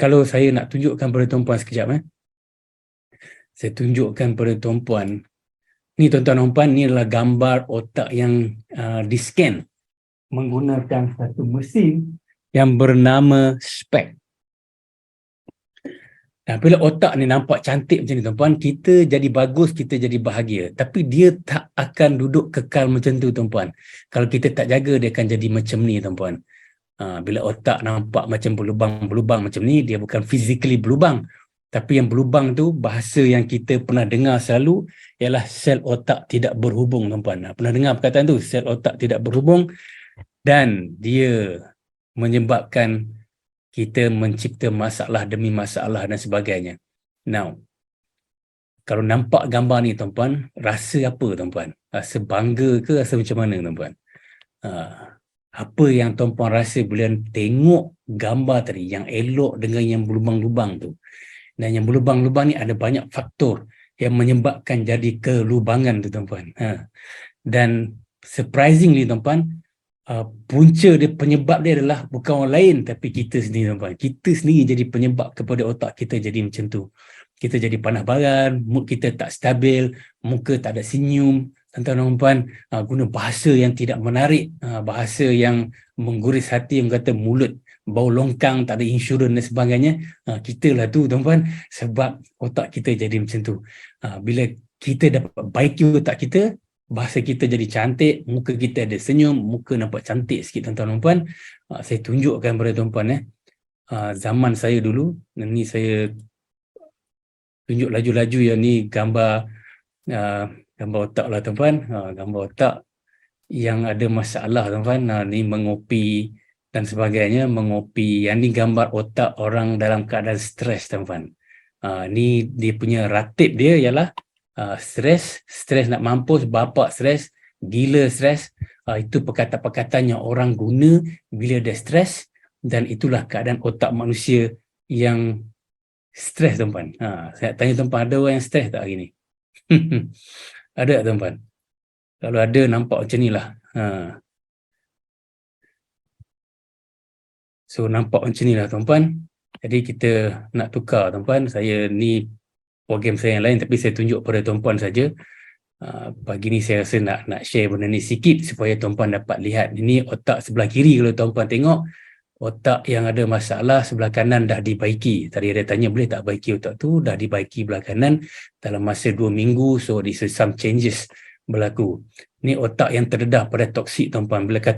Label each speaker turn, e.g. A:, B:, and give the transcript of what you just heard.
A: kalau saya nak tunjukkan pada tuan-puan sekejap eh. Saya tunjukkan pada tuan-puan. Ni tuan-tuan puan, ni adalah gambar otak yang uh, di-scan menggunakan satu mesin yang bernama SPEC. Nah, bila otak ni nampak cantik macam ni tuan-puan, kita jadi bagus, kita jadi bahagia. Tapi dia tak akan duduk kekal macam tu tuan-puan. Kalau kita tak jaga, dia akan jadi macam ni tuan-puan. Ha, bila otak nampak macam berlubang-berlubang macam ni, dia bukan physically berlubang. Tapi yang berlubang tu, bahasa yang kita pernah dengar selalu, ialah sel otak tidak berhubung tuan-puan. Ha, pernah dengar perkataan tu, sel otak tidak berhubung. Dan dia menyebabkan kita mencipta masalah demi masalah dan sebagainya. Now, kalau nampak gambar ni tuan-puan, rasa apa tuan-puan? Rasa bangga ke rasa macam mana tuan-puan? Uh, apa yang tuan-puan rasa bila tengok gambar tadi yang elok dengan yang berlubang-lubang tu? Dan yang berlubang-lubang ni ada banyak faktor yang menyebabkan jadi kelubangan tu tuan-puan. Uh, dan surprisingly tuan-puan, uh, punca dia penyebab dia adalah bukan orang lain tapi kita sendiri tuan-tuan. Kita sendiri jadi penyebab kepada otak kita jadi macam tu. Kita jadi panah baran, mood kita tak stabil, muka tak ada senyum, tuan-tuan uh, guna bahasa yang tidak menarik, uh, bahasa yang mengguris hati yang kata mulut bau longkang, tak ada insurans dan sebagainya. Uh, kita lah tu tuan-tuan sebab otak kita jadi macam tu. Uh, bila kita dapat baiki otak kita, bahasa kita jadi cantik, muka kita ada senyum, muka nampak cantik sikit tuan-tuan dan puan. Uh, saya tunjukkan kepada tuan-puan eh. Uh, zaman saya dulu, ni saya tunjuk laju-laju yang ni gambar uh, gambar otak lah tuan-puan, uh, gambar otak yang ada masalah tuan-puan, uh, ni mengopi dan sebagainya, mengopi. Yang ni gambar otak orang dalam keadaan stres tuan-puan. Uh, ni dia punya ratib dia ialah uh, stres, stres nak mampus, bapa stres, gila stres, uh, itu perkataan-perkataan yang orang guna bila dia stres dan itulah keadaan otak manusia yang stres tuan-tuan. Ha, saya tanya tuan-tuan, ada orang yang stres tak hari ni? ada tak tuan-tuan? Kalau ada, nampak macam ni lah. Ha. So, nampak macam ni lah tuan-tuan. Jadi, kita nak tukar tuan-tuan. Saya ni program saya yang lain tapi saya tunjuk pada tuan-puan saja. Uh, pagi ni saya rasa nak nak share benda ni sikit supaya tuan-puan dapat lihat. Ini otak sebelah kiri kalau tuan-puan tengok. Otak yang ada masalah sebelah kanan dah dibaiki. Tadi ada tanya boleh tak baiki otak tu? Dah dibaiki belah kanan dalam masa dua minggu. So some changes berlaku. Ni otak yang terdedah pada toksik tuan-puan. Bila kata